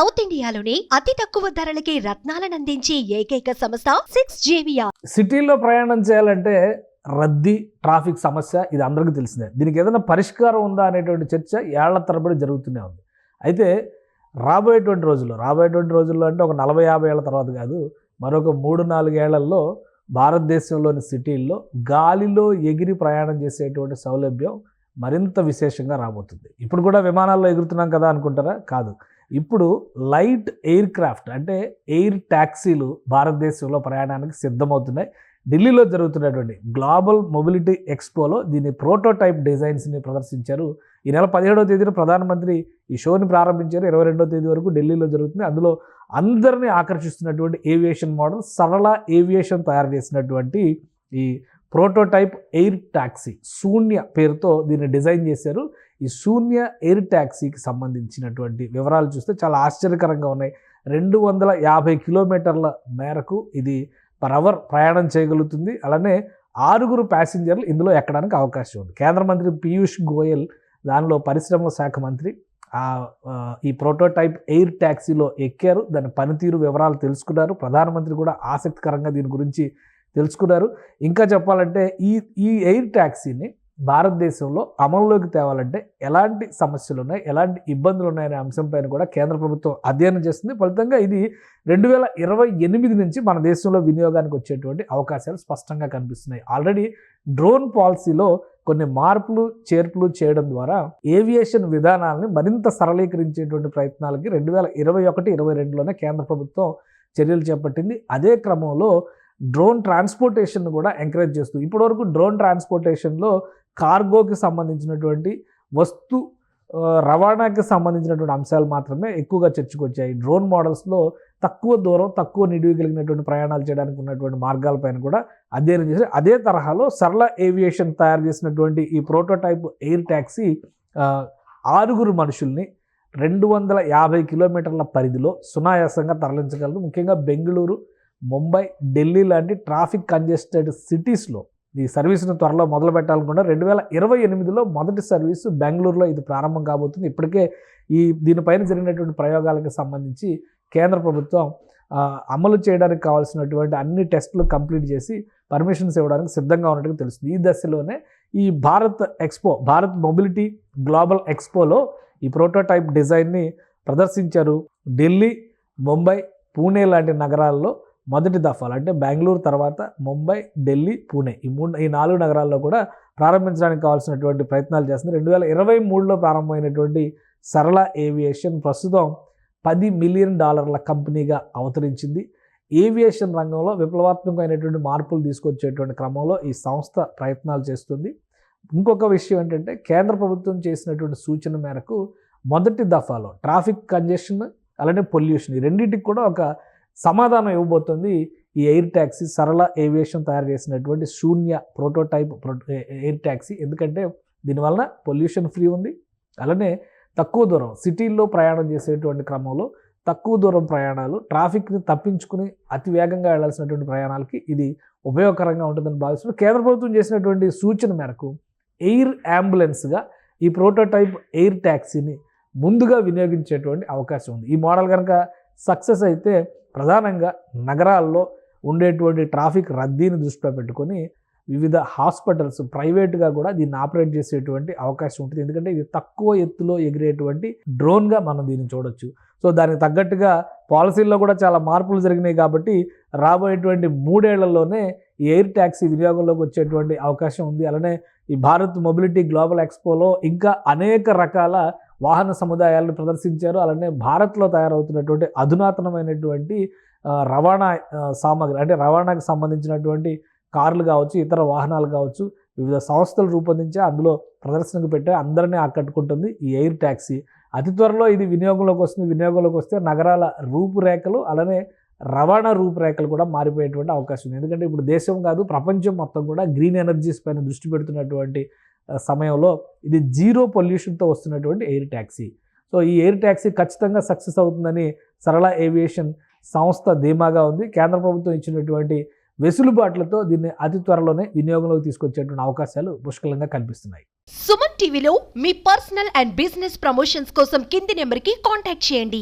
South ఇండియాలోని అతి తక్కువ ధరలకి రత్నాలను అందించి ఏకైక సంస్థ సిక్స్ జేవియా సిటీలో ప్రయాణం చేయాలంటే రద్దీ ట్రాఫిక్ సమస్య ఇది అందరికీ తెలిసిందే. దీనికి ఏదైనా పరిష్కారం ఉందా అనేటువంటి చర్చ ఏళ్ళ తరబడి జరుగుతూనే ఉంది. అయితే రాబోయేటువంటి రోజుల్లో రాబోయేటువంటి రోజుల్లో అంటే ఒక నలభై యాభై ఏళ్ళ తర్వాత కాదు మరొక మూడు నాలుగేళ్ళలో భారతదేశంలోని సిటీల్లో గాలిలో ఎగిరి ప్రయాణం చేసేటువంటి సౌలభ్యం మరింత విశేషంగా రాబోతుంది. ఇప్పుడు కూడా విమానాల్లో ఎగురుతున్నాం కదా అనుకుంటారా? కాదు. ఇప్పుడు లైట్ ఎయిర్ క్రాఫ్ట్ అంటే ఎయిర్ ట్యాక్సీలు భారతదేశంలో ప్రయాణానికి సిద్ధమవుతున్నాయి. ఢిల్లీలో జరుగుతున్నటువంటి గ్లోబల్ మొబిలిటీ ఎక్స్పోలో దీని ప్రోటోటైప్ డిజైన్స్ని ప్రదర్శించారు. ఈ నెల పదిహేడవ తేదీన ప్రధానమంత్రి ఈ షోని ప్రారంభించారు. ఇరవై రెండవ తేదీ వరకు ఢిల్లీలో జరుగుతుంది. అందులో అందరినీ ఆకర్షిస్తున్నటువంటి ఏవియేషన్ మోడల్ సరళ ఏవియేషన్ తయారు చేసినటువంటి ఈ ప్రోటోటైప్ ఎయిర్ ట్యాక్సీ శూన్య పేరుతో దీన్ని డిజైన్ చేశారు. ఈ శూన్య ఎయిర్ ట్యాక్సీకి సంబంధించినటువంటి వివరాలు చూస్తే చాలా ఆశ్చర్యకరంగా ఉన్నాయి. రెండు వందల యాభై కిలోమీటర్ల మేరకు ఇది పర్ అవర్ ప్రయాణం చేయగలుగుతుంది. అలానే ఆరుగురు ప్యాసింజర్లు ఇందులో ఎక్కడానికి అవకాశం ఉంది. కేంద్ర మంత్రి పీయూష్ గోయల్ దానిలో పరిశ్రమల శాఖ మంత్రి ఈ ప్రోటోటైప్ ఎయిర్ ట్యాక్సీలో ఎక్కారు. దాని పనితీరు వివరాలు తెలుసుకున్నారు. ప్రధానమంత్రి కూడా ఆసక్తికరంగా దీని గురించి తెలుసుకున్నారు. ఇంకా చెప్పాలంటే ఈ ఈ ఎయిర్ ట్యాక్సీని భారతదేశంలో అమల్లోకి తేవాలంటే ఎలాంటి సమస్యలు ఉన్నాయి ఎలాంటి ఇబ్బందులు ఉన్నాయనే అంశంపైన కూడా కేంద్ర ప్రభుత్వం అధ్యయనం చేస్తుంది. ఫలితంగా ఇది రెండు వేల ఇరవై ఎనిమిది నుంచి మన దేశంలో వినియోగానికి వచ్చేటువంటి అవకాశాలు స్పష్టంగా కనిపిస్తున్నాయి. ఆల్రెడీ డ్రోన్ పాలసీలో కొన్ని మార్పులు చేర్పులు చేయడం ద్వారా ఏవియేషన్ విధానాలని మరింత సరళీకరించేటువంటి ప్రయత్నాలకి రెండు వేల ఇరవై ఒకటి ఇరవై రెండులోనే కేంద్ర ప్రభుత్వం చర్యలు చేపట్టింది. అదే క్రమంలో డ్రోన్ ట్రాన్స్పోర్టేషన్ కూడా ఎంకరేజ్ చేస్తూ ఇప్పటివరకు డ్రోన్ ట్రాన్స్పోర్టేషన్లో కార్గోకి సంబంధించినటువంటి వస్తు రవాణాకి సంబంధించినటువంటి అంశాలు మాత్రమే ఎక్కువగా చర్చకొచ్చాయి. డ్రోన్ మోడల్స్లో తక్కువ దూరం తక్కువ నిడివి కలిగినటువంటి ప్రయాణాలు చేయడానికి ఉన్నటువంటి మార్గాలపైన కూడా అధ్యయనం చేసి అదే తరహాలో సరళ ఏవియేషన్ తయారు చేసినటువంటి ఈ ప్రోటోటైప్ ఎయిర్ ట్యాక్సీ ఆరుగురు మనుషుల్ని రెండు వందల యాభై కిలోమీటర్ల పరిధిలో సునాయాసంగా తరలించగలదు. ముఖ్యంగా బెంగళూరు ముంబై ఢిల్లీ లాంటి ట్రాఫిక్ కంజెస్టెడ్ సిటీస్లో ఈ సర్వీస్ను త్వరలో మొదలు పెట్టాలనుకున్నారు రెండు వేల ఇరవై ఎనిమిదిలో మొదటి సర్వీసు బెంగళూరులో ఇది ప్రారంభం కాబోతుంది. ఇప్పటికే ఈ దీనిపైన జరిగినటువంటి ప్రయోగాలకు సంబంధించి కేంద్ర ప్రభుత్వం అమలు చేయడానికి కావాల్సినటువంటి అన్ని టెస్టులు కంప్లీట్ చేసి పర్మిషన్స్ ఇవ్వడానికి సిద్ధంగా ఉన్నట్టుగా తెలుస్తుంది. ఈ దశలోనే ఈ Bharat expo Bharat mobility global ఎక్స్పోలో ఈ ప్రోటోటైప్ డిజైన్ని ప్రదర్శించారు. ఢిల్లీ ముంబై పూణే లాంటి నగరాల్లో మొదటి దఫాలు అంటే బెంగళూరు తర్వాత ముంబై ఢిల్లీ పూణే. ఈ మూడు ఈ నాలుగు నగరాల్లో కూడా ప్రారంభించడానికి కావాల్సినటువంటి ప్రయత్నాలు చేస్తుంది. రెండు వేల ఇరవై మూడులో ప్రారంభమైనటువంటి సరళ ఏవియేషన్ ప్రస్తుతం పది మిలియన్ డాలర్ల కంపెనీగా అవతరించింది. ఏవియేషన్ రంగంలో విప్లవాత్మకమైనటువంటి మార్పులు తీసుకొచ్చేటువంటి క్రమంలో ఈ సంస్థ ప్రయత్నాలు చేస్తుంది. ఇంకొక విషయం ఏంటంటే కేంద్ర ప్రభుత్వం చేసినటువంటి సూచన మేరకు మొదటి దఫాలో ట్రాఫిక్ కంజెషన్ అలానే పొల్యూషన్ ఈ రెండింటికి కూడా ఒక సమాధానం ఇవ్వబోతుంది ఈ ఎయిర్ ట్యాక్సీ సరళ ఏవియేషన్ తయారు చేసినటువంటి శూన్య ప్రోటోటైప్ ఎయిర్ ట్యాక్సీ. ఎందుకంటే దీనివలన పొల్యూషన్ ఫ్రీ ఉంది. అలానే తక్కువ దూరం సిటీల్లో ప్రయాణం చేసేటువంటి క్రమంలో తక్కువ దూరం ప్రయాణాలు ట్రాఫిక్ని తప్పించుకుని అతి వేగంగా వెళ్ళాల్సినటువంటి ప్రయాణాలకి ఇది ఉపయోగకరంగా ఉంటుందని భావిస్తున్నారు. కేంద్ర ప్రభుత్వం చేసినటువంటి సూచన మేరకు ఎయిర్ అంబులెన్స్గా ఈ ప్రోటోటైప్ ఎయిర్ ట్యాక్సీని ముందుగా వినియోగించేటువంటి అవకాశం ఉంది. ఈ మోడల్ కనుక సక్సెస్ అయితే ప్రధానంగా నగరాల్లో ఉండేటువంటి ట్రాఫిక్ రద్దీని దృష్టిలో పెట్టుకొని వివిధ హాస్పిటల్స్ ప్రైవేట్గా కూడా దీన్ని ఆపరేట్ చేసేటువంటి అవకాశం ఉంటుంది. ఎందుకంటే ఇది తక్కువ ఎత్తులో ఎగిరేటువంటి డ్రోన్గా మనం దీన్ని చూడొచ్చు. సో దానికి తగ్గట్టుగా పాలసీల్లో కూడా చాలా మార్పులు జరిగినాయి కాబట్టి రాబోయేటువంటి మూడేళ్ళలోనే ఎయిర్ ట్యాక్సీ వినియోగంలోకి వచ్చేటువంటి అవకాశం ఉంది. అలానే ఈ భారత్ మొబిలిటీ గ్లోబల్ ఎక్స్పోలో ఇంకా అనేక రకాల వాహన సముదాయాలను ప్రదర్శించారు. అలానే భారత్లో తయారవుతున్నటువంటి అధునాతనమైనటువంటి రవాణా సామగ్రి సామాగ్రి అంటే రవాణాకు సంబంధించినటువంటి కార్లు కావచ్చు ఇతర వాహనాలు కావచ్చు వివిధ సంస్థలు రూపొందించి అందులో ప్రదర్శనకు పెట్టే అందరినీ ఆకట్టుకుంటుంది ఈ ఎయిర్ ట్యాక్సీ అతి త్వరలో ఇది వినియోగంలోకి వస్తుంది. వినియోగంలోకి వస్తే నగరాల రూపురేఖలు అలానే రవాణా రూపురేఖలు కూడా మారిపోయేటువంటి అవకాశం ఉంది. ఎందుకంటే ఇప్పుడు దేశం కాదు ప్రపంచం మొత్తం కూడా గ్రీన్ ఎనర్జీస్ పైన దృష్టి పెడుతున్నటువంటి సమయంలో ఇది జీరో పొల్యూషన్తో వస్తున్నటువంటి ఎయిర్ ట్యాక్సీ. సో ఈ ఎయిర్ ట్యాక్సీ ఖచ్చితంగా సక్సెస్ అవుతుందని సరళ ఏవియేషన్ సంస్థ ధీమాగా ఉంది. కేంద్ర ప్రభుత్వం ఇచ్చినటువంటి వెసులుబాట్లతో దీన్ని అతి త్వరలోనే వినియోగంలోకి తీసుకొచ్చేటువంటి అవకాశాలు పుష్కలంగా కనిపిస్తున్నాయి సుమన్ టీవీలో మీ పర్సనల్ అండ్ బిజినెస్ ప్రమోషన్స్ కోసం కింది నెంబర్కి కాంటాక్ట్ చేయండి.